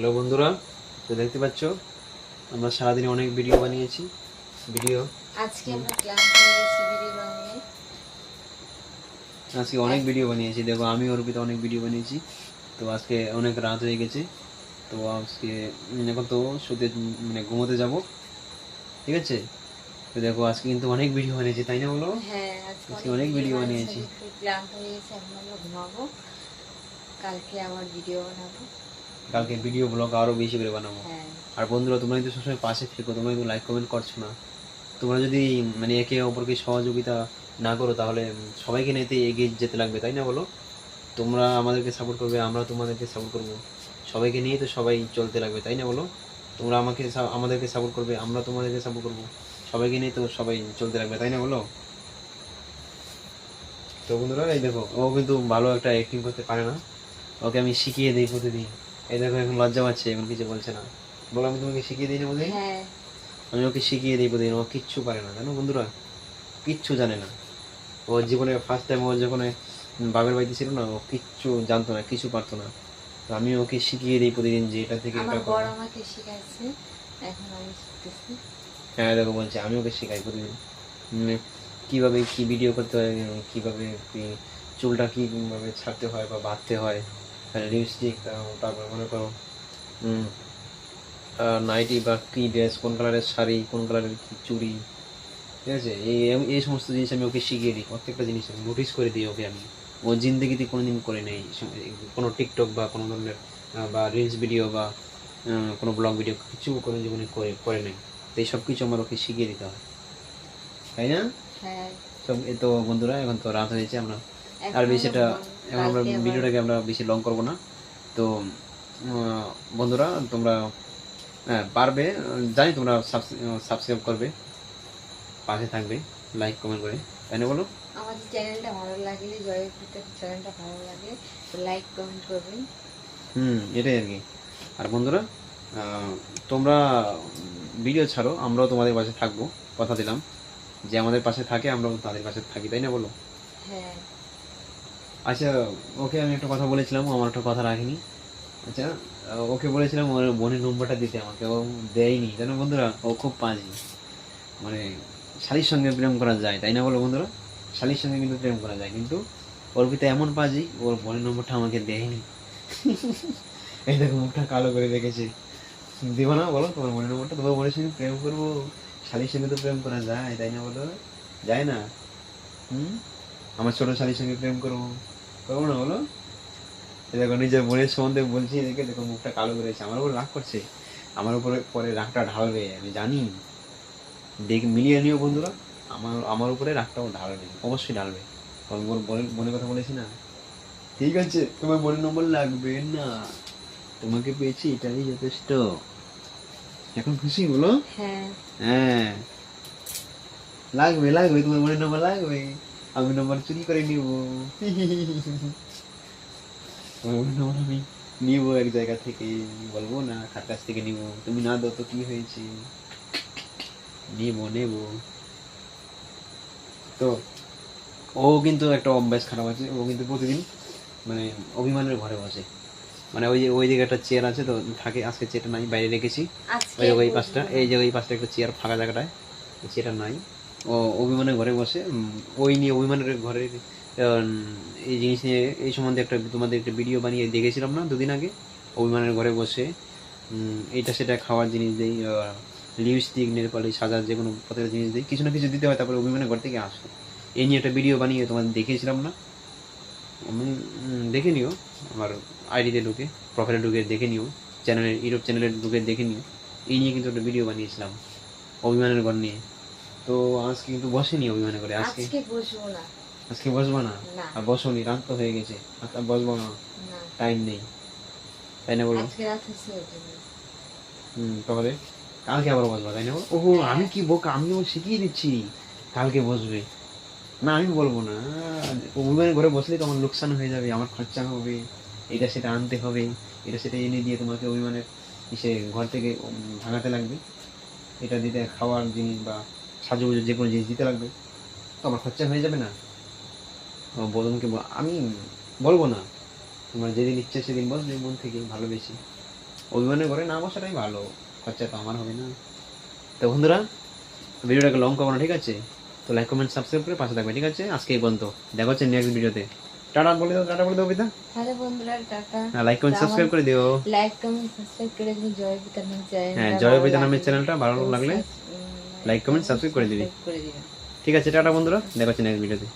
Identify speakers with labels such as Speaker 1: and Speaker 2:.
Speaker 1: Hello বন্ধুরা তো দেখতে পাচ্ছ আমরা সারাদিনে অনেক ভিডিও বানিয়েছি। ভিডিও
Speaker 2: আজকে আমরা হয়ে গেছি ভিডিও বানিয়ে।
Speaker 1: আজকে অনেক ভিডিও বানিয়েছি দেখো আমি অর্পিতা অনেক ভিডিও বানিয়েছি। তো আজকে অনেক রাত হয়ে গেছে তো আজকে এখন তো শুতে মানে ঘুমোতে যাব। ঠিক আছে? তো দেখো আজকে কিন্তু অনেক ভিডিও বানিয়েছি তাই না বলো?
Speaker 2: হ্যাঁ আজকে
Speaker 1: আজকে অনেক ভিডিও বানিয়েছি।
Speaker 2: ক্লান্ত হয়ে গেছে এখন আমরা ঘুমাবো। কালকে আবার ভিডিও বানাবো।
Speaker 1: কালকে ভিডিও ব্লগ আরও বেশি করে বানাবো।
Speaker 2: হ্যাঁ।
Speaker 1: আর বন্ধুরা তোমরা কিন্তু সবসময় পাশে থেকো তোমরা কিন্তু লাইক কমেন্ট করছ না। তোমরা যদি মানে একে অপরকে সহযোগিতা না করো তাহলে সবাইকে নিতে এগিয়ে যেতে লাগবে তাই না বলো? তোমরা আমাদেরকে সাপোর্ট করবে আমরা তোমাদেরকে সাপোর্ট করব। সবাইকে নিয়ে তো সবাই চলতে লাগবে তাই না বলো? তোমরা আমাকে আমাদেরকে সাপোর্ট করবে আমরা তোমাদেরকে সাপোর্ট করব। সবাইকে নিয়ে তো সবাই চলতে লাগবে তাই না বলো? তো বন্ধুরা এই দেখো ও কিন্তু ভালো একটা অ্যাক্টিং করতে পারে না। ওকে আমি শিখিয়ে দিই প্রতিদিন। এই দেখো এখন লজ্জা পাচ্ছে এখন কিছু বলছে না। বলো আমি তোমাকে শিখিয়ে দিই না বলে
Speaker 2: হ্যাঁ।
Speaker 1: আমি ওকে শিখিয়ে দিই প্রতিদিন ও কিচ্ছু পারে না জানো বন্ধুরা? কিচ্ছু জানে না। ও জীবনে ফার্স্ট টাইম ও যখন বাবার বাড়িতে ছিল না ও কিচ্ছু জানতো না কিছু পারতো না। তো আমি ওকে শিখিয়ে দিই প্রতিদিন যে এটা থেকে এটা
Speaker 2: বড়
Speaker 1: করো
Speaker 2: আমাকে শিখাইছে এখন আমি শিখতেছি।
Speaker 1: হ্যাঁ দেখো বলছে আমি ওকে শেখাই প্রতিদিন। কীভাবে কী ভিডিও করতে হয় কীভাবে চুলটা কীভাবে ছাড়তে হয় বা বাঁধতে হয়। লিপস্টিক তারপর মনে করো নাইটি বা কি ড্রেস কোন কালারের শাড়ি কোন কালারের কি চুড়ি ঠিক আছে? এই এই সমস্ত জিনিস আমি ওকে শিখিয়ে দিই প্রত্যেকটা জিনিস আমি নোটিস করে দিই ওকে আমি। ও জিন্দগিতে কোনোদিন করে নেই কোনো টিকটক বা কোনো ধরনের বা রিলস ভিডিও বা কোনো ব্লগ ভিডিও কিছু কোনো জীবনে করে করে নেই। তো এই সব কিছু আমার ওকে শিখিয়ে দিতে হয়। তাই না?
Speaker 2: হ্যাঁ।
Speaker 1: সব এই তো বন্ধুরা এখন তো রাত হয়েছে আমরা আর বেশি
Speaker 2: আমরা
Speaker 1: এখন আমরা ভিডিওটাকে আমরা বেশি লং করব না। তো বন্ধুরা তোমরা হ্যাঁ পারবে। জানি তোমরা সাবস্ক্রাইব করবে। পাশে থাকবে। লাইক কমেন্ট করে। তাই না বলো?
Speaker 2: আমাদের চ্যানেলটা ভালো লাগলে জয়ের চ্যানেলটা ভালো লাগে লাইক কমেন্ট করবেন
Speaker 1: হুম এটাই আর কি। আর বন্ধুরা তোমরা ভিডিও ছাড়ো আমরাও তোমাদের পাশে থাকব। কথা দিলাম। যে আমাদের পাশে থাকে আমরাও তাদের পাশে থাকি তাই না বলো?
Speaker 2: হ্যাঁ।
Speaker 1: আচ্ছা ওকে আমি একটা কথা বলেছিলাম আমার একটা কথা রাখিনি। আচ্ছা ওকে বলেছিলাম ওর বোনের নম্বরটা দিতে আমাকে, ও দেয়নি। জানো বন্ধুরা, ও খুব পাঁজি মানে শালির সঙ্গে প্রেম করা যায়, তাই না বলো বন্ধুরা? শালির সঙ্গে কিন্তু প্রেম করা যায়, কিন্তু ওর পিতা এমন পাজি ওর বোনের নম্বরটা আমাকে দেয়নি। এই দেখো, মুখটা কালো করে রেখেছে। দিব না, বলো, তোমার বোনের নম্বরটা তোমার বোনের সঙ্গে প্রেম করব। শালির সঙ্গে তো প্রেম করা যায়, তাই না বলো? যায় না? হুম? আমার ছোট শালির সঙ্গে প্রেম করব। করব না বলো এই দেখো নিজের বোনের সম্বন্ধে বলছি দেখে দেখো মুখটা কালো করেছে আমার উপর রাগ করছে। আমার উপরে পরে রাগটা ঢালবে আমি জানি। দেখ মিলিয়ে নিও বন্ধুরা। আমার আমার উপরে রাগটাও ঢালবে অবশ্যই ঢালবে। বোনের বোনের কথা বলেছি না? ঠিক আছে তোমার বোনের নম্বর লাগবে না। তোমাকে পেয়েছি এটাই যথেষ্ট। এখন খুশি বলো?
Speaker 2: হ্যাঁ।
Speaker 1: হ্যাঁ। লাগবে লাগবে তোমার বোনের নম্বর লাগবে। আমি নম্বর চুরি করে নিব নম্বর আমি নিব এক জায়গা থেকে বলব না কার কাছ থেকে নিব তুমি না দাও তো কি হয়েছে নিব নেব তো ও কিন্তু একটা অভ্যাস খারাপ আছে ও কিন্তু প্রতিদিন মানে অভিমানের ঘরে বসে মানে ওই যে ওই দিকে একটা চেয়ার আছে তো থাকে আজকে চেয়ারটা নাই বাইরে রেখেছি ওই ওই পাশটা এই যে ওই পাশটা একটা চেয়ার ফাঁকা জায়গাটায় সেটা নাই অভিমানের ঘরে বসে ওই নিয়ে অভিমানের ঘরে এই জিনিস নিয়ে, এই সম্বন্ধে একটা তোমাদের একটা ভিডিও বানিয়ে দেখেছিলাম না দুদিন আগে? অভিমানের ঘরে বসে এটা সেটা খাওয়ার জিনিস দিই লিপস্টিক নেল পালিশ সাজার যে কোনো প্রত্যেকটা জিনিস দিই, কিছু না কিছু দিতে হয়, তারপরে অভিমানের ঘর থেকে আসে। এই নিয়ে একটা ভিডিও বানিয়ে তোমাদের দেখিয়েছিলাম না? আমি দেখে নিও, আমার আইডিতে ঢুকে প্রোফাইলে ঢুকে দেখে নিও চ্যানেলের ইউটিউব চ্যানেলে ঢুকে দেখে নিও। এই নিয়ে কিন্তু একটা ভিডিও বানিয়েছিলাম, অভিমানের ঘর নিয়ে। তো আজকে কিন্তু বসেনি অভিমানের ঘরে আজকে?
Speaker 2: আজকে বসবো না।
Speaker 1: আজকে বসবো না? আর বসোনি রাত তো হয়ে গেছে। আর বসবো না। টাইম নেই। তাই না বলো
Speaker 2: আজকে রাত হচ্ছে
Speaker 1: হুম তাহলে কালকে আবার বসবো তাই না? ওহো আমি কি বোকা? আমি ও শিখিয়ে দিচ্ছি। কালকে বসবে। না আমি বলব না। অভিমানের ঘরে বসলে তো আমার লোকসান হয়ে যাবে আমার খরচা হবে। এটা সেটা আনতে হবে। এটা সেটা এনে দিয়ে তোমাকে অভিমানের ইসে ঘর থেকে ভাঙাতে লাগবে। এটা দিতে খাওয়ার জিনিস বা সাজুগুজু যে কোনো জিনিস দিতে লাগবে। তো আমার খরচা হয়ে যাবে না। বদনকে আমি বলব না। তোমার যেদিন ইচ্ছে সেদিন বসবে মন থেকে ভালোবেসে। অভিমানে করে না বসাটাই ভালো। খরচা তো আমার হবে না। তো বন্ধুরা ভিডিওটাকে লং করব না ঠিক আছে? তো লাইক কমেন্ট সাবস্ক্রাইব করে পাশে থাকবে ঠিক আছে? আজকে এই পর্যন্ত। দেখা হচ্ছে নেক্সট ভিডিওতে। টাটা বলে দাও টাটা বলে দাও পিতা।
Speaker 2: তাহলে বন্ধুরা টাটা।
Speaker 1: হ্যাঁ লাইক কমেন্ট সাবস্ক্রাইব করে দিও।
Speaker 2: লাইক কমেন্ট সাবস্ক্রাইব করে দিন জয় পিতার নাম চ্যানেল
Speaker 1: হ্যাঁ জয় পিতা নামের চ্যানেলটা ভালো লাগলে। লাইক কমেন্ট সাবস্ক্রাইব করে দিবি। ঠিক আছে টাটা বন্ধুরা। দেখা হচ্ছে নেক্সট ভিডিওতে